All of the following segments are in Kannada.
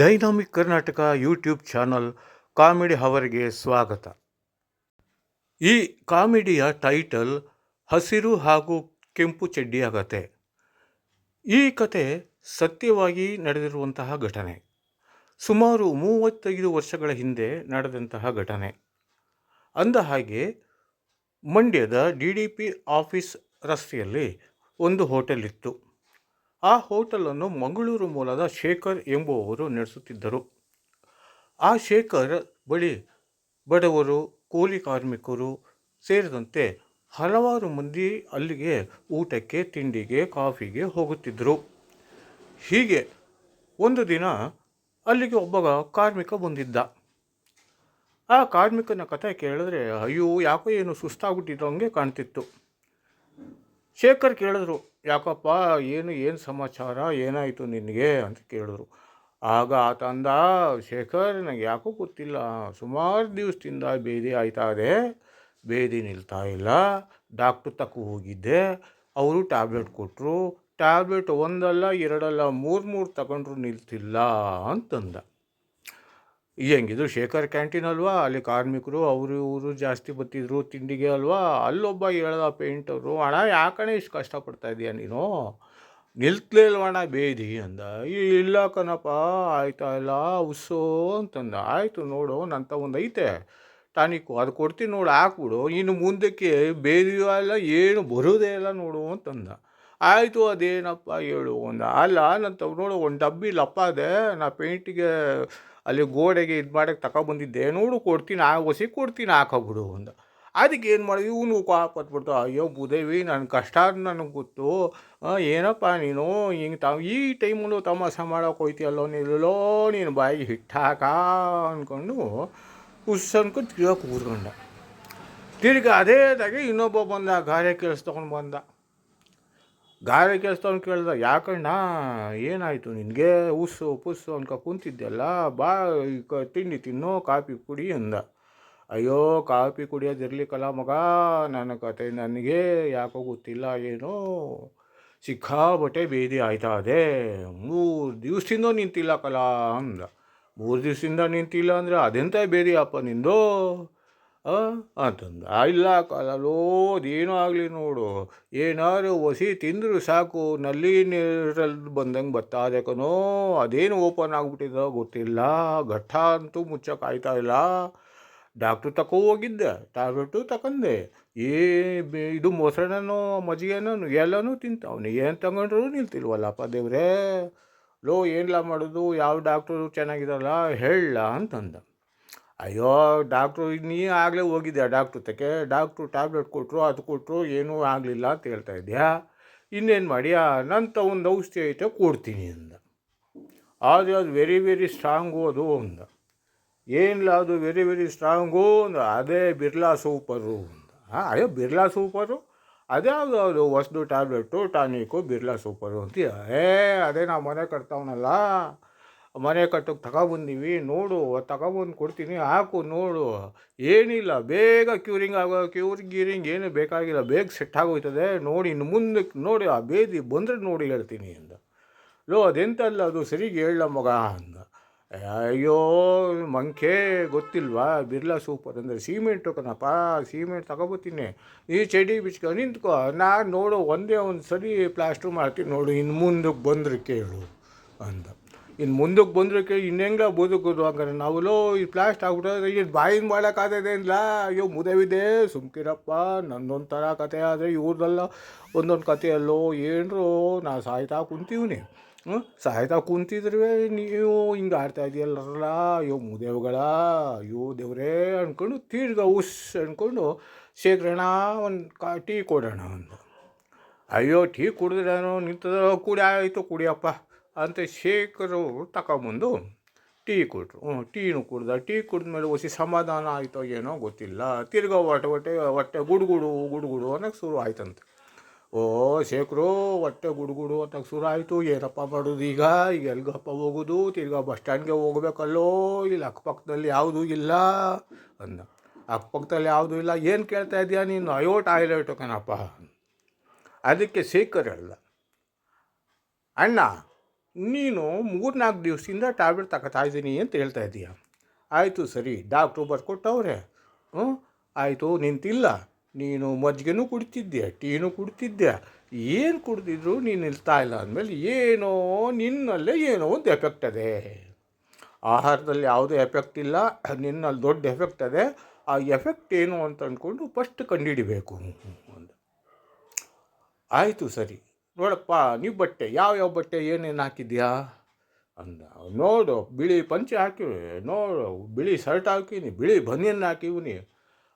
Dynamic Karnataka YouTube channel comedy ಅವರಿಗೆ ಸ್ವಾಗತ. ಈ ಕಾಮಿಡಿಯ ಟೈಟಲ್ ಹಸಿರು ಹಾಗೂ ಕೆಂಪು ಚಡ್ಡಿಯ ಕತೆ. ಈ ಕತೆ ಸತ್ಯವಾಗಿ ನಡೆದಿರುವಂತಹ ಘಟನೆ. ಸುಮಾರು ಮೂವತ್ತೈದು ವರ್ಷಗಳ ಹಿಂದೆ ನಡೆದಂತಹ ಘಟನೆ. ಅಂದ ಹಾಗೆ ಮಂಡ್ಯದ ಡಿ ಡಿ ಪಿ ಆಫೀಸ್ ರಸ್ತೆಯಲ್ಲಿ ಒಂದು ಹೋಟೆಲ್ ಇತ್ತು. ಆ ಹೋಟೆಲನ್ನು ಮಂಗಳೂರು ಮೂಲದ ಶೇಖರ್ ಎಂಬುವವರು ನಡೆಸುತ್ತಿದ್ದರು. ಆ ಶೇಖರ್ ಬಳಿ ಬಡವರು, ಕೂಲಿ ಕಾರ್ಮಿಕರು ಸೇರಿದಂತೆ ಹಲವಾರು ಮಂದಿ ಅಲ್ಲಿಗೆ ಊಟಕ್ಕೆ, ತಿಂಡಿಗೆ, ಕಾಫಿಗೆ ಹೋಗುತ್ತಿದ್ದರು. ಹೀಗೆ ಒಂದು ದಿನ ಅಲ್ಲಿಗೆ ಒಬ್ಬ ಕಾರ್ಮಿಕ ಬಂದಿದ್ದ. ಆ ಕಾರ್ಮಿಕನ ಕಥೆ ಕೇಳಿದ್ರೆ, ಅಯ್ಯೋ, ಯಾಕೋ ಏನು ಸುಸ್ತಾಗ್ಬಿಟ್ಟಿದ್ದಂಗೆ ಕಾಣ್ತಿತ್ತು. ಶೇಖರ್ ಕೇಳಿದ್ರು ಯಾಕಪ್ಪ, ಏನು ಏನು ಸಮಾಚಾರ? ಏನಾಯಿತು ನಿನಗೆ? ಅಂತ ಕೇಳಿದ್ರು. ಆಗ ಆತ ಅಂದ ಶೇಖರ್ ನನಗೆ ಯಾಕೋ ಗೊತ್ತಿಲ್ಲ. ಸುಮಾರು ದಿವಸದಿಂದ ಬೇದಿ ಆಯ್ತಾ ಇದೆ. ಬೇದಿ ನಿಲ್ತಾ ಇಲ್ಲ. ಡಾಕ್ಟ್ರ್ ತಕ್ಕ ಹೋಗಿದ್ದೆ. ಅವರು ಟ್ಯಾಬ್ಲೆಟ್ ಕೊಟ್ಟರು ಟ್ಯಾಬ್ಲೆಟ್ ಒಂದಲ್ಲ, ಎರಡಲ್ಲ ಮೂರು ಮೂರು ತಗೊಂಡ್ರು ನಿಲ್ತಿಲ್ಲ ಅಂತಂದ. ಹೆಂಗಿದ್ರು ಶೇಖರ್ ಕ್ಯಾಂಟೀನ್ ಅಲ್ವಾ? ಅಲ್ಲಿ ಕಾರ್ಮಿಕರು, ಅವರು ಇವರು ಜಾಸ್ತಿ ಬತ್ತಿದ್ರು, ತಿಂಡಿಗೆ ಅಲ್ವಾ? ಅಲ್ಲೊಬ್ಬ ಹೇಳ್ದ ಪೇಂಟರು ಅಣ್ಣ, ಯಾಕಣೆ ಇಷ್ಟು ಕಷ್ಟಪಡ್ತಾ ಇದೀಯ ನೀನು? ನಿಲ್ತಲೇ ಇಲ್ವಣ್ಣ ಬೇದಿ ಅಂದ. "ಈ ಇಲ್ಲ ಕಣಪ್ಪ, ಆಯ್ತಾ ಇಲ್ಲ ಉಸ್ಸು ಅಂತಂದ. ಆಯಿತು ನೋಡು, ನಂತ ಒಂದು ಐತೆ. ಟಾನಿಕ್ಕು ಅದು ಕೊಡ್ತೀನಿ ನೋಡು, ಹಾಕ್ಬಿಡು. ಇನ್ನು ಮುಂದಕ್ಕೆ ಬೇದಿಯೋ ಅಲ್ಲ ಏನು ಬರೋದೇ ಇಲ್ಲ ನೋಡು ಅಂತಂದ. ಆಯಿತು, ಅದೇನಪ್ಪ ಹೇಳು. ಒಂದು ಅಲ್ಲ ನನ್ನ ನೋಡು, ಒಂದು ಡಬ್ಬಿ ಲಪ್ಪ ಇದೆ ನಾ ಪೇಂಟಿಗೆ ಅಲ್ಲಿ ಗೋಡೆಗೆ ಇದು ಮಾಡಕ್ಕೆ ತಗೊಬಂದಿದ್ದೆ ನೋಡು, ಕೊಡ್ತೀನಿ, ಆ ಹೊಸಿ ಕೊಡ್ತೀನಿ ಹಾಕೋಬಿಡು ಒಂದು ಅದಕ್ಕೆ ಏನು ಮಾಡಿ ಇವನು ಕಾಪತ್ಬಿಡ್ತು ಅಯ್ಯೋ ಬುದೇವಿ ನನ್ನ ಕಷ್ಟ ನನಗೆ ಗೊತ್ತು. ಏನಪ್ಪ ನೀನು, ಹಿಂಗೆ ತ ಈ ಟೈಮಲ್ಲೂ ತಮಾಷೆ ಮಾಡೋಕೆ ಹೋಯ್ತಿಯಲ್ಲೋ, ನಿಲ್ಲೋ, ನೀನು ಬಾಯಿಗೆ ಹಿಟ್ಟು ಹಾಕ ಅಂದ್ಕೊಂಡು ಹುಸ್ ಅನ್ಕೊಂಡು ತಿರ್ಗಾ ಕೂತ್ಕೊಂಡ. ತಿರ್ಗಿ ಅದೇದಾಗೆ ಇನ್ನೊಬ್ಬ ಬಂದ, ಗಾರೆ ಕೆಲಸ ತೊಗೊಂಡು ಬಂದ. ಗಾರೆ ಕೆಲಸದವ್ನು ಕೇಳ್ದ ಯಾಕಣ್ಣ, ಏನಾಯಿತು? ನಿನಗೆ ಉಸ್ಸು, ಪುಸ್ಸು ಅನ್ಕೊ ಕುಂತಿದ್ದೆಲ್ಲ ಬಾ ತಿಂಡಿ ತಿನ್ನೋ, ಕಾಫಿ ಕುಡಿ ಅಂದ. ಅಯ್ಯೋ, ಕಾಫಿ ಕುಡಿಯೋದಿರ್ಲಿಕ್ಕಲ್ಲ ಮಗ, ನನ್ನ ಕತೆ ನನಗೆ ಯಾಕೋ ಗೊತ್ತಿಲ್ಲ ಏನೋ. ಸಿಕ್ಕಾಬಟ್ಟೆ ಬೇದಿ ಆಯ್ತಾ ಅದೇ. ಮೂರು ದಿವಸದಿಂದ ನಿಂತಿಲ್ಲ ಕಲಾ ಅಂದ. ಮೂರು ದಿವಸದಿಂದ ನಿಂತಿಲ್ಲ ಅಂದರೆ ಅದೆಂತ ಬೇದಿ ಅಪ್ಪ ನಿಂದು? ಅಂತಂದ. "ಆ, ಇಲ್ಲ ಕಲಲೋ ಅದೇನೂ ಆಗಲಿ ನೋಡು. ಏನಾದ್ರು ಒಸಿ ತಿಂದರೂ ಸಾಕು. ನಲ್ಲಿ ನೀರಲ್ಲಿ ಬಂದಂಗೆ ಬತ್ತಾದೆ ಕಣೋ. ಅದೇನು ಓಪನ್ ಆಗಿಬಿಟ್ಟಿದೋ ಗೊತ್ತಿಲ್ಲ. ಘಟ್ಟ ಅಂತೂ ಮುಚ್ಚಕ್ಕೆ ಆಯ್ತಾ ಇಲ್ಲ. ಡಾಕ್ಟ್ರು ತಕೋ ಹೋಗಿದ್ದೆ. ಟ್ಯಾಬ್ಲೆಟು ತಗೊಂಡೆ ಏ ಇದು ಮೊಸರನ್ನೋ ಮಜ್ಜಿಗೆನೋ ಎಲ್ಲನೂ ಅವನು ಏನು ತಗೊಂಡ್ರು ನಿಲ್ತಿಲ್ವಲ್ಲಪ್ಪ ದೇವ್ರೇ. ಲೋ ಏನಿಲ್ಲ ಮಾಡೋದು? ಯಾವ ಡಾಕ್ಟ್ರು ಚೆನ್ನಾಗಿರಲ್ಲ ಹೇಳ ಅಂತಂದ. ಅಯ್ಯೋ ಡಾಕ್ಟ್ರು ನೀ ಆಗಲೇ ಹೋಗಿದ್ಯಾ ಡಾಕ್ಟ್ರು ತಕ್ಕೆ ಡಾಕ್ಟ್ರು ಟ್ಯಾಬ್ಲೆಟ್ ಕೊಟ್ಟರು ಅದು ಕೊಟ್ಟರು ಏನೂ ಆಗಲಿಲ್ಲ ಅಂತ ಹೇಳ್ತಾ ಇದೆಯಾ? ಇನ್ನೇನು ಮಾಡಿಯಾ? ನಂತ ಒಂದು ಔಷಧಿ ಐತೆ, ಕೊಡ್ತೀನಿ ಅಂದ. ಆದರೆ ಅದು ವೆರಿ ವೆರಿ ಸ್ಟ್ರಾಂಗು ಅದು ಅಂದ. ಏನಿಲ್ಲ ಅದು ವೆರಿ ವೆರಿ ಸ್ಟ್ರಾಂಗು ಅಂದ? ಅದೇ ಬಿರ್ಲಾ ಸೂಪರು ಅಂದ. ಹಾಂ, ಅಯ್ಯೋ, ಬಿರ್ಲಾ ಸೂಪರು ಅದೇ ಅದು ಹೊಸ್ದು ಟ್ಯಾಬ್ಲೆಟು ಟಾನಿಕು ಬಿರ್ಲಾ ಸೂಪರು ಅಂತೀಯ? ಏ, ಅದೇ ನಾವು ಮನೆ ಕಟ್ತಾವನಲ್ಲ. ಮನೆ ಕಟ್ಟೋಕೆ ತಗೊಬಂದೀವಿ, ನೋಡು, ತಗೊಬಂದು ಕೊಡ್ತೀನಿ, ಹಾಕು, ನೋಡು. ಏನಿಲ್ಲ, ಬೇಗ ಕ್ಯೂರಿಂಗ್ ಆಗೋ ಕ್ಯೂರಿಂಗ್ ಗೀರಿಂಗ್ ಏನು ಬೇಕಾಗಿಲ್ಲ, ಬೇಗ ಸೆಟ್ ಆಗೋಯ್ತದೆ. ನೋಡಿ, ಇನ್ನು ಮುಂದಕ್ಕೆ ನೋಡಿ, ಆ ಬೇದಿ ಬಂದರೆ ನೋಡಿ ಹೇಳ್ತೀನಿ ಅಂದ. ಲೋ, ಅದೆಂತಲ್ಲ, ಅದು ಸರಿಗೆ ಹೇಳ ಮಗ ಅಂದ. ಅಯ್ಯೋ, ಮಂಕೆ ಗೊತ್ತಿಲ್ವಾ, ಬಿರ್ಲಾ ಸೂಪರ್ ಅಂದರೆ ಸಿಮೆಂಟು ಕಣಪ್ಪ ಸಿಮೆಂಟ್ ತಗೊಬತ್ತೀನಿ. ಈ ಚಡಿ ಬಿಚ್ಕೊ, ನಿಂತ್ಕೊ, ನಾನು ನೋಡು, ಒಂದೇ ಒಂದು ಸರಿ ಪ್ಲಾಸ್ಟ್ರ್ ಮಾಡ್ತೀನಿ ನೋಡು, ಇನ್ನು ಮುಂದಕ್ಕೆ ಬಂದ್ರೆ ಕೇಳು ಅಂದ. ಇನ್ನು ಮುಂದಕ್ಕೆ ಬಂದ್ರೆ ಕೇಳಿ ಇನ್ನೆಂಗ ಬದುಕೋದು ಹಂಗಾರೆ. ನಾವೆಲ್ಲೋ ಈ ಪ್ಲಾಸ್ಟ್ ಆಗ್ಬಿಟ್ಟರೆ ಇದು ಬಾಯಿಂದ ಮಾಡೋಕ್ಕಾಗದೇನಿಲ್ಲ ಅಯ್ಯೋ, ಮುದವಿದೆ. ಸುಮ್ಕಿರಪ್ಪ ನನ್ನೊಂದು ಥರ ಕತೆ ಆದರೆ ಇವ್ರದ್ದೆಲ್ಲ ಒಂದೊಂದು ಕಥೆಯಲ್ಲೋ ಏನರು ನಾ ಸಾಯ್ತಾ ಕುಂತೀವ್ನಿ. ಹ್ಞೂ ಸಾಯ್ತಾ ಕುಂತಿದ್ರೆ ನೀವು ಹಿಂಗೆ ಆಡ್ತಾ ಇದೆಯಲ್ಲ ಅಯ್ಯೋ, ಮುದೇವುಗಳ? ಅಯ್ಯೋ, ದೇವ್ರೇ ಅಂದ್ಕೊಂಡು ತೀರ್ಗ ಉಸ್ ಅಂದ್ಕೊಂಡು ಶೇಖರಣ ಒಂದು ಕಾ, ಟೀ ಕೊಡೋಣ ಒಂದು ಅಯ್ಯೋ, ಟೀ ಕುಡಿದ್ರೆ ನಿಂತದ? ಕುಡಿ, ಆಯಿತು ಕುಡಿಯಪ್ಪ. ಅಂತ ಶೇಖರು ತಗೊಂಬಂದು ಟೀ ಕೊಟ್ಟರು ಹ್ಞೂ ಟೀನು ಕುಡ್ದ. ಟೀ ಕುಡಿದ್ಮೇಲೆ ಒಸಿ ಸಮಾಧಾನ ಆಯಿತೋ ಏನೋ ಗೊತ್ತಿಲ್ಲ. ತಿರ್ಗಾ ಹೊಟ್ಟೆ ಹೊಟ್ಟೆ ಹೊಟ್ಟೆ ಗುಡುಗುಡು ಗುಡುಗುಡು ಅನ್ನೋಕೆ ಶುರು ಆಯ್ತಂತೆ. ಓ ಶೇಖರು, ಹೊಟ್ಟೆ ಗುಡುಗುಡು ಅನ್ನೋಕ್ಕೆ ಶುರು ಆಯಿತು. ಏನಪ್ಪ ಮಾಡೋದು ಈಗ? ಈಗ ಎಲ್ಗಪ್ಪ ಹೋಗೋದು? ತಿರ್ಗಾ ಬಸ್ ಸ್ಟ್ಯಾಂಡ್ಗೆ ಹೋಗ್ಬೇಕಲ್ಲೋ? ಇಲ್ಲಿ ಅಕ್ಕಪಕ್ಕದಲ್ಲಿ ಯಾವುದೂ ಇಲ್ಲ ಅಂದ. ಅಕ್ಕಪಕ್ಕದಲ್ಲಿ ಯಾವುದೂ ಇಲ್ಲ. ಏನು ಕೇಳ್ತಾ ಇದ್ದೀಯಾ ನೀನು? ಅಯ್ಯೋ, ಟಾಯ್ಲೆಟು ಕಣಪ್ಪ. ಅದಕ್ಕೆ ಶೇಖರ್ ಹೇಳ್ದ. ಅಣ್ಣ ನೀನು ಮೂರ್ನಾಲ್ಕು ದಿವಸದಿಂದ ಟ್ಯಾಬ್ಲೆಟ್ ತಗೋತಾ ಇದ್ದೀನಿ ಅಂತ ಹೇಳ್ತಾ ಇದ್ದೀಯ ಆಯಿತು ಸರಿ, ಡಾಕ್ಟ್ರು ಬರ್ಕೊಟ್ಟವ್ರೆ. ಹ್ಞೂ, ಆಯಿತು, ನಿಂತಿಲ್ಲ. ನೀನು ಮಜ್ಜಿಗೆನೂ ಕುಡಿತಿದ್ದೆ ಟೀನೂ ಕುಡಿತಿದ್ದೆ ಏನು ಕುಡ್ದಿದ್ರು ನೀನು ನಿಲ್ತಾ ಇಲ್ಲ ಅಂದಮೇಲೆ ಏನೋ ನಿನ್ನಲ್ಲೇ ಏನೋ ಒಂದು ಎಫೆಕ್ಟ್ ಅದೇ. ಆಹಾರದಲ್ಲಿ ಯಾವುದೇ ಎಫೆಕ್ಟ್ ಇಲ್ಲ, ನಿನ್ನಲ್ಲಿ ದೊಡ್ಡ ಎಫೆಕ್ಟ್ ಅದೇ. ಆ ಎಫೆಕ್ಟ್ ಏನು ಅಂತ ಅಂದ್ಕೊಂಡು ಫಸ್ಟ್ ಕಂಡುಹಿಡಿಬೇಕು. ಆಯಿತು ಸರಿ. ನೋಡಪ್ಪ, ನೀವು ಬಟ್ಟೆ ಯಾವ ಯಾವ ಬಟ್ಟೆ ಏನೇನು ಹಾಕಿದ್ಯಾ? ಅಂದ, ನೋಡು, ಬಿಳಿ ಪಂಚೆ ಹಾಕಿವಿ ನೋಡು, ಬಿಳಿ ಶರ್ಟ್ ಹಾಕೀನಿ ಬಿಳಿ ಬನಿಯನ್ ಹಾಕಿವ್ನಿ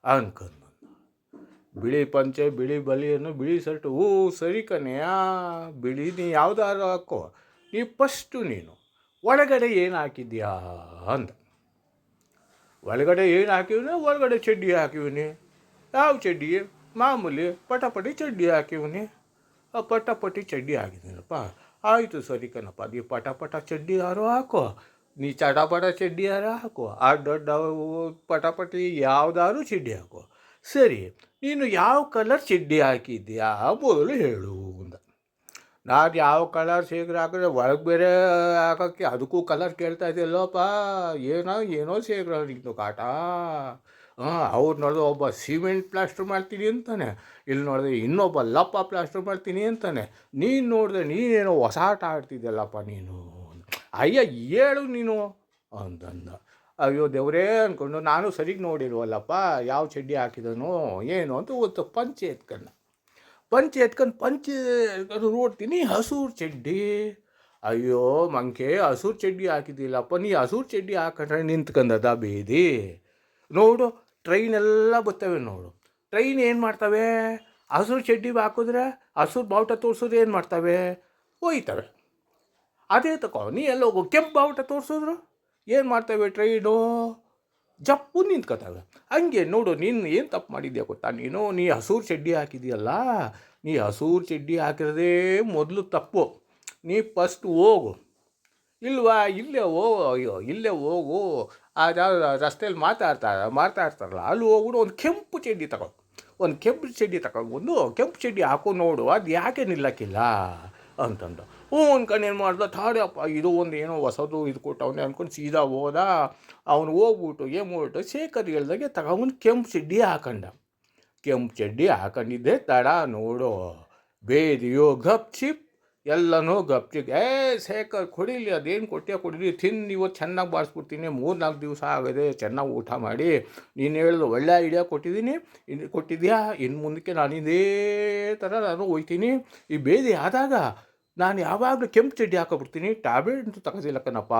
ಅನ್ಕಂದ ಬಿಳಿ ಪಂಚೆ, ಬಿಳಿ ಬಲಿಯನ್ನು, ಬಿಳಿ ಶರ್ಟ್ ಹೂ ಸರಿ ಕಣೆಯಾ ಬಿಳಿ ನೀ ಯಾವ್ದಾರು ಹಾಕೋ, ನೀ ಫಸ್ಟು ನೀನು, ಒಳಗಡೆ ಏನು ಹಾಕಿದ್ಯಾ? ಅಂದ. ಒಳಗಡೆ ಏನು ಹಾಕಿವಿನಿ? ಒಳಗಡೆ ಚಡ್ಡಿ ಹಾಕಿವಿನಿ. ಯಾವ ಚಡ್ಡಿ? ಮಾಮೂಲಿ ಪಟಾಪಟಿ ಚಡ್ಡಿ ಹಾಕಿವ್ನಿ. ಪಟಾಪಟಿ ಚಡ್ಡಿ ಆಗಿದ್ದೀನಪ್ಪ ಆಯಿತು ಸರಿ ಕಣಪ್ಪ ನೀ ಪಟಾಪಟ ಚಡ್ಡಿ ಯಾರು ಹಾಕೋ ನೀ ಚಟಾಪಟ ಚಡ್ಡಿ ಯಾರು ಹಾಕೋ ಆ ದೊಡ್ಡ ಪಟಾಪಟಿ ಯಾವ್ದಾದ್ರು ಚಡ್ಡಿ ಹಾಕೋ ಸರಿ, ನೀನು ಯಾವ ಕಲರ್ ಚಡ್ಡಿ ಹಾಕಿದ್ಯಾ ಮೊದಲು ಹೇಳು ಅಂದ ನಾನು ಯಾವ ಕಲರ್ ಶೇಖರ್ ಹಾಕಿದ್ರೆ ಒಳಗೆ ಬೇರೆ ಹಾಕೋಕ್ಕೆ ಅದಕ್ಕೂ ಕಲರ್ ಕೇಳ್ತಾ ಇದೆಯಲ್ಲೋಪ್ಪ. ಏನೋ ಏನೋ ಶೇಖರ ನಿಂತು ಕಾಟ. ಅವ್ರು ನೋಡಿದ್ರೆ ಒಬ್ಬ ಸಿಮೆಂಟ್ ಪ್ಲಾಸ್ಟರ್ ಮಾಡ್ತೀನಿ ಅಂತಾನೆ. ಇಲ್ಲಿ ನೋಡಿದ್ರೆ ಇನ್ನೊಬ್ಬ ಲಪ್ಪ ಪ್ಲಾಸ್ಟರ್ ಮಾಡ್ತೀನಿ ಅಂತಾನೆ. ನೀನು ನೋಡಿದ್ರೆ ನೀನೇನೋ ಹೊಸ ಆಟ ಆಡ್ತಿದ್ದಲ್ಲಪ್ಪ ನೀನು ಅಯ್ಯ, ಹೇಳು ನೀನು ಅಂತಂದ ಅಯ್ಯೋ, ದೇವರೇ ಅಂದ್ಕೊಂಡು ನಾನು ಸರಿಗೆ ನೋಡಿಲ್ವಲ್ಲಪ್ಪ, ಯಾವ ಚಡ್ಡಿ ಹಾಕಿದನು ಏನು ಅಂತ ಗೊತ್ತು. ಪಂಚೆ ಎತ್ಕಂಡ. ಪಂಚೆ ಎತ್ಕೊಂಡು ಪಂಚೆ ಎತ್ಕೊಂಡು ನೋಡ್ತೀನಿ, ಹಸೂರು ಚಡ್ಡಿ. ಅಯ್ಯೋ, ಮಂಕೆ, ಹಸೂರು ಚಡ್ಡಿ ಹಾಕಿದ್ದಿಲ್ಲಪ್ಪ. ನೀ ಹಸೂರು ಚಡ್ಡಿ ಹಾಕೊಂಡ್ರೆ ನಿಂತ್ಕೊಂಡದ ಬೀದಿ. ನೋಡು ಟ್ರೈನೆಲ್ಲ ಬರ್ತವೆ ನೋಡು. ಟ್ರೈನ್ ಏನು ಮಾಡ್ತವೆ? ಹಸಿರು ಚಡ್ಡಿ ಹಾಕಿದ್ರೆ ಹಸಿರು ಬಾವುಟ ತೋರಿಸಿದ್ರೆ ಏನು ಮಾಡ್ತವೆ? ಹೋಯ್ತವೆ ಅದೇ ತಗೋ ನೀ ಎಲ್ಲ ಹೋಗು, ಕೆಂಪು ಬಾವುಟ ತೋರಿಸಿದ್ರು ಏನು ಮಾಡ್ತವೆ ಟ್ರೈನು ಜಪ್ಪು ನಿಂತ್ಕೋತವೆ. ಹಂಗೆ ನೋಡು, ನೀನು ಏನು ತಪ್ಪು ಮಾಡಿದ್ಯಾ ಗೊತ್ತಾ? ನೀನು, ನೀ ಹಸೂರು ಚಡ್ಡಿ ಹಾಕಿದೆಯಲ್ಲ, ನೀ ಹಸೂರು ಚಡ್ಡಿ ಹಾಕಿರೋದೇ ಮೊದಲು ತಪ್ಪು. ನೀ ಫಸ್ಟ್ ಹೋಗು. ಇಲ್ವಾ? ಇಲ್ಲೇ ಓ, ಅಯ್ಯೋ, ಇಲ್ಲೇ ಹೋಗು. ಅದು ರಸ್ತೆಯಲ್ಲಿ ಮಾತಾಡ್ತಾರೆ ಮಾತಾಡ್ತಾರಲ್ಲ, ಅಲ್ಲಿ ಹೋಗ್ಬಿಟ್ಟು ಒಂದು ಕೆಂಪು ಚಡ್ಡಿ ತಗೋ. ಒಂದು ಕೆಂಪು ಚಡ್ಡಿ ತಗೊಂಡು ಕೆಂಪು ಚಡ್ಡಿ ಹಾಕೋ ನೋಡು, ಅದು ಯಾಕೆ ನಿಲ್ಲಕ್ಕಿಲ್ಲ? ಅಂತಂದು. ಹ್ಞೂ ಅನ್ಕೊಂಡು ಏನು ಮಾಡ್ದ ತಾಡಪ್ಪ ಇದು ಒಂದು ಏನೋ ಹೊಸದು ಇದು ಕೊಟ್ಟವನೇ ಅಂದ್ಕೊಂಡು ಸೀದಾ ಹೋದ. ಅವನು ಹೋಗ್ಬಿಟ್ಟು ಏನು ಮಾಡ್ಬಿಟ್ಟು ಶೇಖರ್ ಹೇಳ್ದಾಗೆ ತಗೊಂಡು ಕೆಂಪು ಚಡ್ಡಿ ಹಾಕೊಂಡ. ಕೆಂಪು ಚಡ್ಡಿ ಹಾಕೊಂಡಿದ್ದೆ, ತಡ ನೋಡು. ಬೇದಿಯೋ ಗಪ್ ಚಿಪ್ ಎಲ್ಲನೂ ಗಪ್ ಚಿಪ್ ಏ ಸೇಕ ಕೊಡಿಲಿ, ಅದೇನು ಕೊಟ್ಟೆ ಕೊಡಿಲಿ ತಿಂದು ಇವತ್ತು ಚೆನ್ನಾಗಿ ಬಾರಿಸ್ಬಿಡ್ತೀನಿ ಮೂರು ನಾಲ್ಕು ದಿವಸ ಆಗಿದೆ ಚೆನ್ನಾಗಿ ಊಟ ಮಾಡಿ, ನೀನು ಹೇಳಿದ್ರು ಒಳ್ಳೆ ಐಡಿಯಾ ಕೊಟ್ಟಿದ್ದೀನಿ ಇನ್ನು ಕೊಟ್ಟಿದ್ಯಾ? ಇನ್ನು ಮುಂದಕ್ಕೆ ನಾನು ಇದೇ ಥರ ನಾನು ಹೋಯ್ತೀನಿ. ಈ ಬೇದಿ ಆದಾಗ ನಾನು ಯಾವಾಗಲೂ ಕೆಂಪು ಚಡ್ಡಿ ಹಾಕೊಬಿಡ್ತೀನಿ, ಟ್ಯಾಬ್ಲೆಟ್ ಅಂತೂ ತಗೋದಿಲ್ಲ ಕಣಪ್ಪ